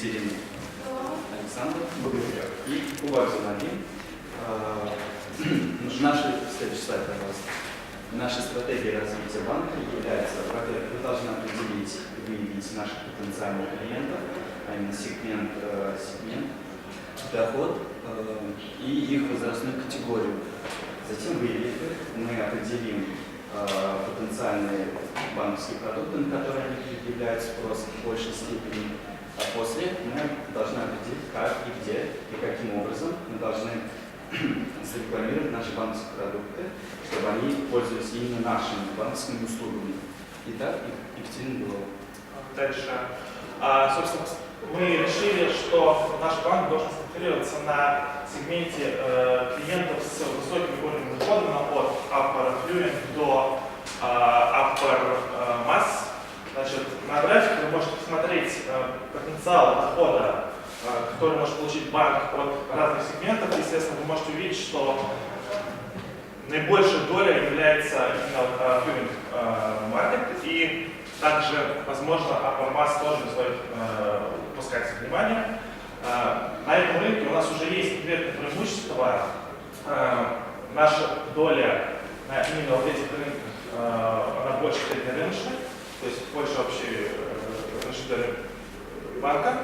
Екатерина, Александр и Кубарзин один. А, Наши, следующий слайд, пожалуйста. Наша стратегия развития банка является, во-первых, вы должны определить, выявить наших потенциальных клиентов, а именно сегмент, э, сегмент доход э, и их возрастную категорию. Затем выявив их, мы определим э, потенциальные банковские продукты, на которые они предъявляют спрос в большей степени. А после мы должны определить, как и где и каким образом мы должны зарекламировать наши банковские продукты, чтобы они пользовались именно нашими банковскими услугами. Итак, Ек- Екатерина Белова. Дальше. А, собственно, мы решили, что наш банк должен сконцентрироваться на сегменте э, клиентов с высоким уровнем дохода от upper affluent до э, upper э, mass. Значит, на графике вы можете посмотреть э, потенциал дохода, э, который может получить банк от разных сегментов. Естественно, вы можете увидеть, что наибольшая доля является именно э, affluent market и также, возможно, mass тоже стоит упускать внимание. На этом рынке у нас уже есть конкретное преимущество. Наша доля именно вот этих рынках, она больше среднерыночной, то есть больше общей э, рыночной доли банка.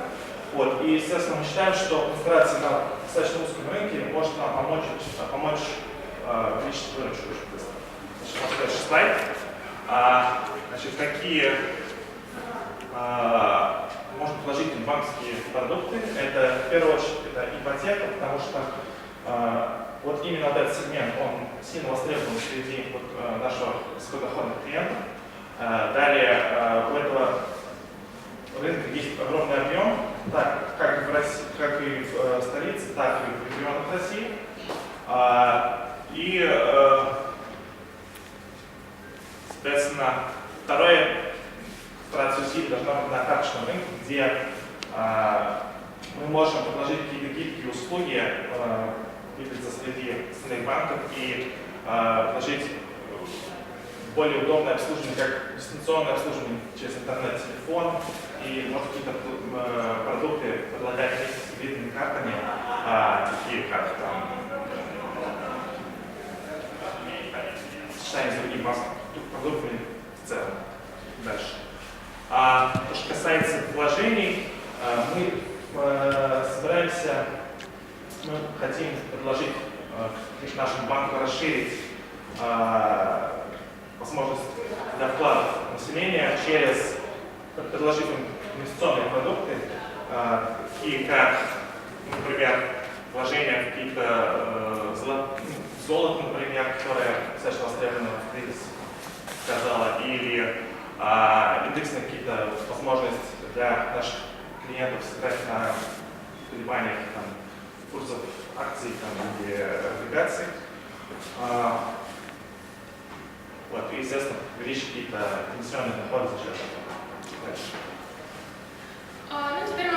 Вот. И, естественно, мы считаем, что концентрация на достаточно узком рынке может нам помочь, помочь э, увеличить выручку очень быстро. Значит, следующий слайд. А, значит, какие а, можно положительные банковские продукты? Это, в первую очередь, это ипотека, потому что а, вот именно этот сегмент, он сильно востребован среди вот, а, нашего высокодоходных клиентов. А, далее, а, у этого рынка есть огромный объем, так как и в, России, как и в э, столице, так и в регионах России. А, и э, Соответственно, второе, концентрация усилий должна быть на карточном рынке, где мы можем предложить какие-то гибкие услуги, выделиться среди остальных банков и предложить более удобное обслуживание, как дистанционное обслуживание через интернет-телефон и может какие-то э, продукты предлагать вместе с кредитными картами, а, такие как там сочетание с другими продуктами в целом. Дальше. А то, что касается вложений, а, мы э, собираемся, мы хотим предложить э, нашему банку расширить э, возможность для вкладов населения через предложив им инвестиционные продукты, э, такие как, например, э, ну, золото, например, которое достаточно востребовано в кризис, сказала, или а, индексные какие-то возможности для наших клиентов сыграть на колебаниях там, курсов акций там, или облигаций. А, вот, и, естественно, увеличить какие-то комиссионные доходы за счет этого. Дальше. А, Ну, теперь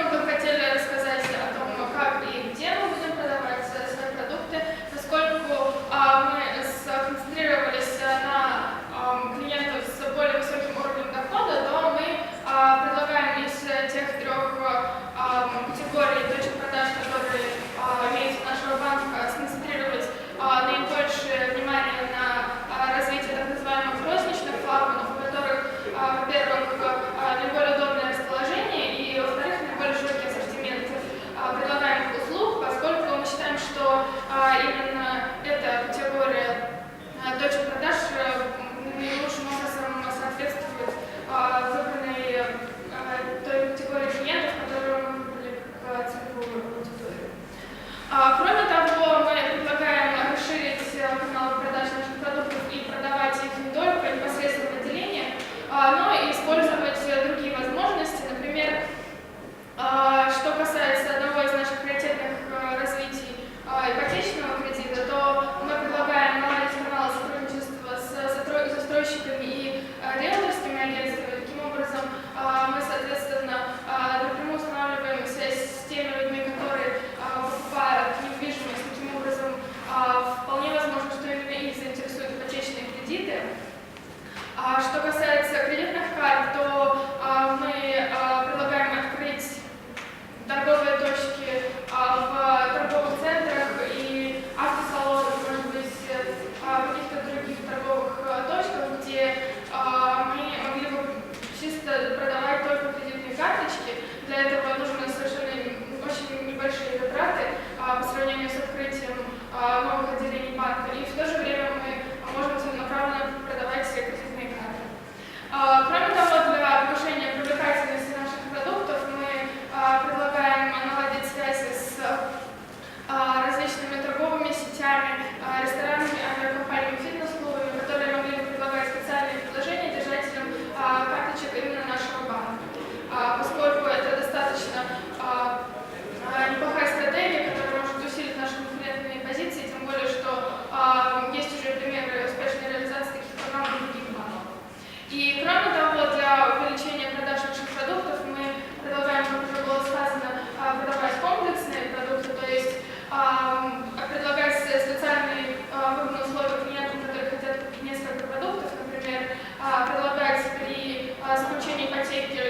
take care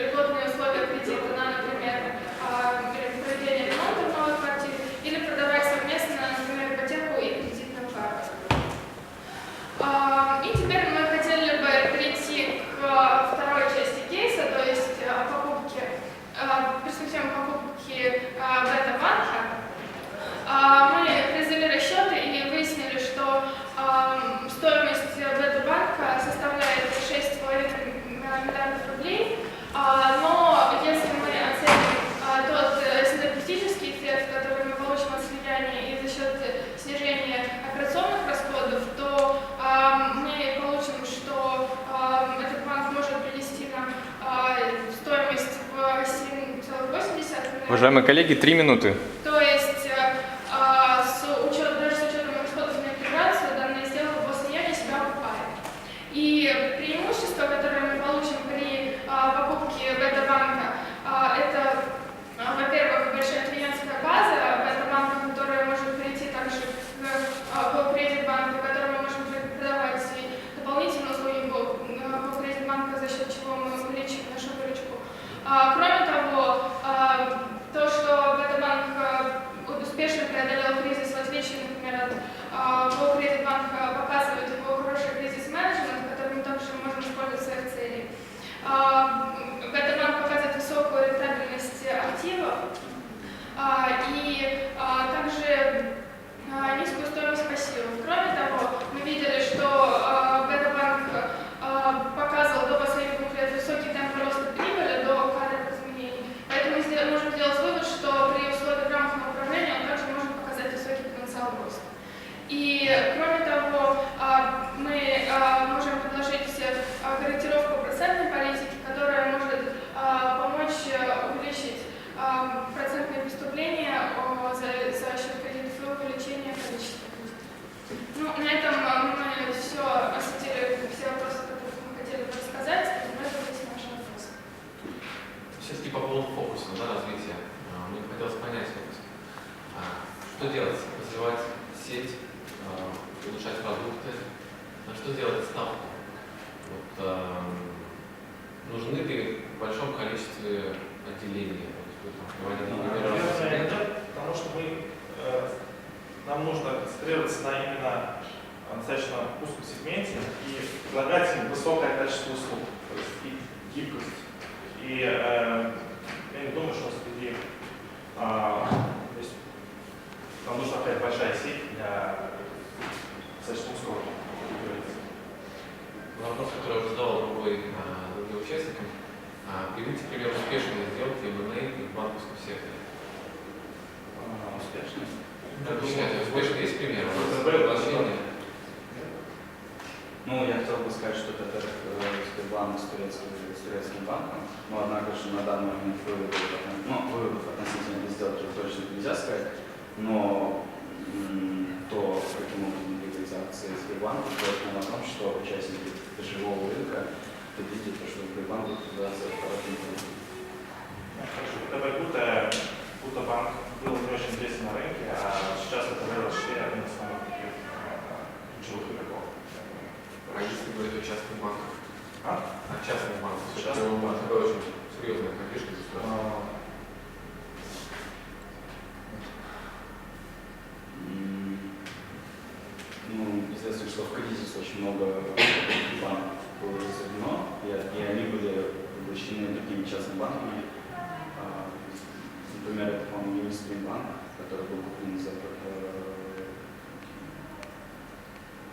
Уважаемые коллеги, три минуты. То есть э, а, с учетом, даже с учетом расходов на интеграцию данная сделка после нее себя окупает. И преимущество, которое мы получим при а, покупке бета-банка, а, это, а, во-первых, большая клиентская база бета-банка, которая может перейти также к а, кредит-банку, в котором мы можем продавать и дополнительные услуги по кредит-банка, за счет чего мы увеличим нашу выручку. А, Кроме того, а, то, что Бетабанк а, успешно преодолел кризис, в отличие, например, от а, Bank, а, показывает его хороший кризис-менеджмент, который мы также можем использовать в своих целях. А, Бетабанк показывает высокую рентабельность активов а, и а, также а, низкую стоимость пассивов. Кроме того, мы видели, что а, Бетабанк а, показывал до последних двух лет высокий темп роста прибыли до кадровых изменений. Поэтому мы сдел- можем сделать вывод, что при условии грамотного управления он также может показать высокий потенциал роста. И кроме того, а, мы а, можем предложить а, корректировку процентной политики, которая может а, помочь а, увеличить а, процентные поступления о, за, за счет кредитов и увеличения количества кредитов. Ну, на этом а, мы все осветили, все вопросы, которые мы хотели бы рассказать. Давайте ответим на ваши вопросы. Все-таки по поводу фокуса, да, развития. А, Мне бы хотелось понять, вот, а, что делать? Развивать сеть, а, улучшать продукты, на что делать ставку? Вот, а, нужны ли в большом количестве отделений? Вот, Наверное, нет, потому что мы, э, нам нужно концентрироваться на именно э, достаточно узком сегменте и предлагать им высокое качество услуг, то есть и гибкость. И э, я не думаю, что среди а, то есть нам нужна какая-то большая сеть для достаточно узкого регулирования. Вопрос, который я уже задавал другой, а, другим участникам. А, Приведите пример успешной сделки M&A в банковском секторе. А, Успешно. Объясняйте, успешный есть пример? ВТБ, предложение? Ну, я хотел бы сказать, что это э, Сбербанк с турецким, с турецким банком, но однако же на данный момент выводов, ну, выводов относительно этой сделки точно нельзя сказать, но то, каким образом двигаются акции Сбербанка, говорит нам о том, что участники биржевого рынка видят, что Сбербанк будет продаваться в. Ну, Хорошо, ВТБ Гута, Гута банк был не очень известен на рынке, а сейчас это ВЛ4 один из самых таких э, ключевых игроков. А если говорить о частных банках? А? О частных банках. Частных Все-таки у банках. ВТБ очень серьезная поддержка государства. М, Ну, известно, что в кризис очень много банков было разорено, и, и они были поглощены другими частными банками. А, Например, это, по-моему, Юнистрим банк, который был куплен за э,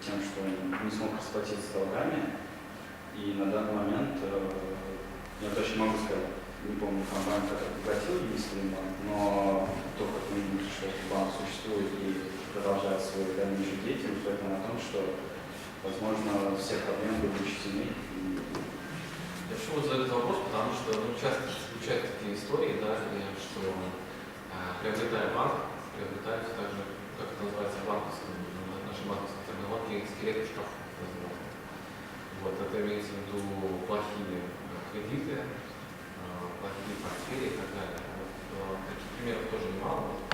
тем, что он не смог расплатиться с долгами. И на данный момент, э, я точно могу сказать, не помню компанию, которая поглотила Юнистрим банк, но то, как мы видим, что этот банк существует и продолжает свою дальнейшую деятельность, нам о том, что, возможно, все проблемы будут учтены. Я почему задаю этот вопрос, потому что ну, часто случаются такие истории, да, что а, приобретая банк, приобретают также, как это называется, банковские, ну, наши банковские терминологии, скелет в шкафу. Вот, это имеется в виду плохие а, кредиты, а, плохие портфели и так далее. Вот, таких примеров тоже немало,